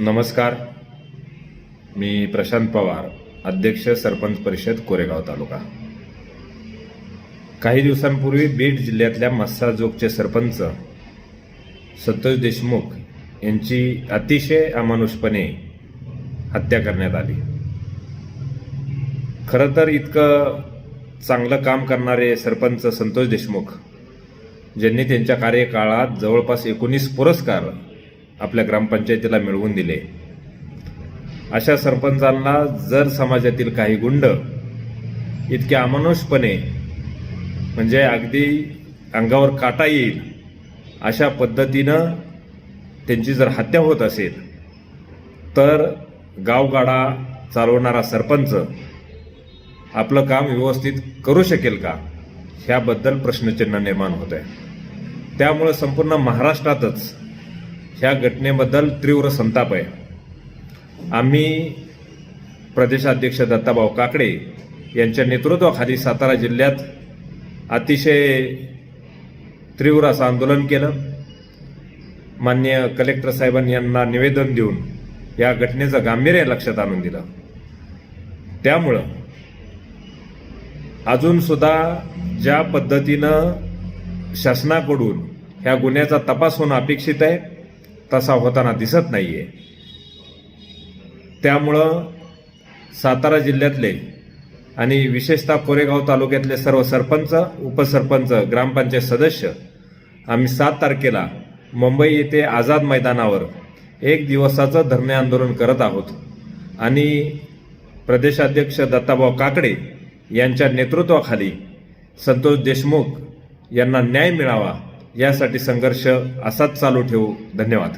नमस्कार. मी प्रशांत पवार अध्यक्ष सरपंच परिषद कोरेगाव तालुका. काही दिवसांपूर्वी बीड जिल्ह्यातल्या मस्साजोगचे सरपंच संतोष देशमुख यांची अतिशय अमानुषपणे हत्या करण्यात आली. खरं तर इतकं चांगलं काम करणारे सरपंच संतोष देशमुख ज्यांनी त्यांच्या कार्यकाळात जवळपास एकोणीस पुरस्कार आपल्या ग्रामपंचायतीला मिळवून दिले. अशा सरपंचांना जर समाजातील काही गुंड इतके अमानुषपणे म्हणजे अगदी अंगावर काटा येईल अशा पद्धतीनं त्यांची जर हत्या होत असेल तर गावगाडा चालवणारा सरपंच आपलं काम व्यवस्थित करू शकेल का? ह्याबद्दल प्रश्नचिन्ह निर्माण होत आहे त्यामुळं संपूर्ण महाराष्ट्रातच ह्या घटनेबद्दल तीव्र संताप आहे. आम्ही प्रदेशाध्यक्ष दत्ताभाऊ काकडे यांच्या नेतृत्वाखाली सातारा जिल्ह्यात अतिशय तीव्र असं आंदोलन केलं. मान्य कलेक्टर साहेबांनी यांना निवेदन देऊन या घटनेचं गांभीर्य लक्षात आणून दिलं. त्यामुळं अजून सुद्धा ज्या पद्धतीनं शासनाकडून ह्या गुन्ह्याचा तपास होणं अपेक्षित आहे तसा होताना दिसत नाही आहे त्यामुळं सातारा जिल्ह्यातले आणि विशेषतः कोरेगाव तालुक्यातले सर्व सरपंच उपसरपंच ग्रामपंचायत सदस्य आम्ही सात तारखेला मुंबई येथे आझाद मैदानावर एक दिवसाचं धरणे आंदोलन करत आहोत. आणि प्रदेशाध्यक्ष दत्ताभाऊ काकडे यांच्या नेतृत्वाखाली संतोष देशमुख यांना न्याय मिळावा यासाठी संघर्ष असाच चालू ठेवू. धन्यवाद.